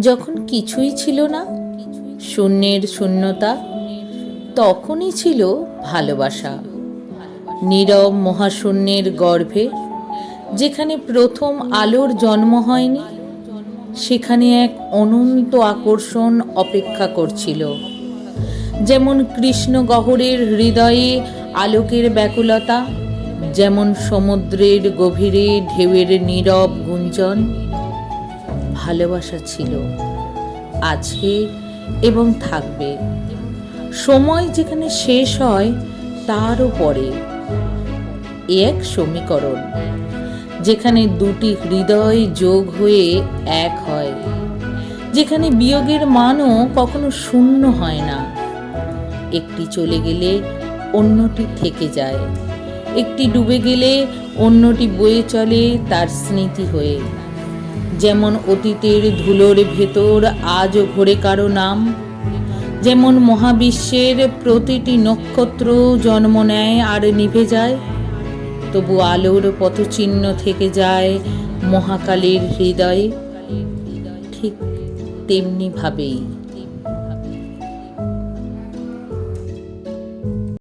যখন কিছুই ছিল না, শূন্যের শূন্যতা তখনই ছিল ভালোবাসা। নীরব মহাশূন্যের গর্ভে, যেখানে প্রথম আলোর জন্ম হয়নি, সেখানে এক অনন্ত আকর্ষণ অপেক্ষা করছিল। যেমন কৃষ্ণ গহরের হৃদয়ে আলোকের ব্যাকুলতা, যেমন সমুদ্রের গভীরে ঢেউয়ের নীরব গুঞ্জন ভালোবাসা ছিল, আছে এবং থাকবে। সময় যেখানে শেষ হয়, তারও পরে। এক সমীকরণ, যেখানে দুটি হৃদয় যোগ হয়ে এক হয়, যেখানে বিয়োগের মানও কখনো শূন্য হয় না। একটি চলে গেলে অন্যটি থেকে যায়। একটি ডুবে গেলে অন্যটি বয়ে চলে তার স্মৃতি হয়ে। যেমন অতীতের ধুলোর ভেতর, আজ ভরে কারও নাম। যেমন মহাবিশ্বের প্রতিটি নক্ষত্র জন্ম নেয় আর নিভে যায়, তবু আলোর পথচিহ্ন থেকে যায় মহাকালীর হৃদয়ে। ঠিক তেমনি ভাবেই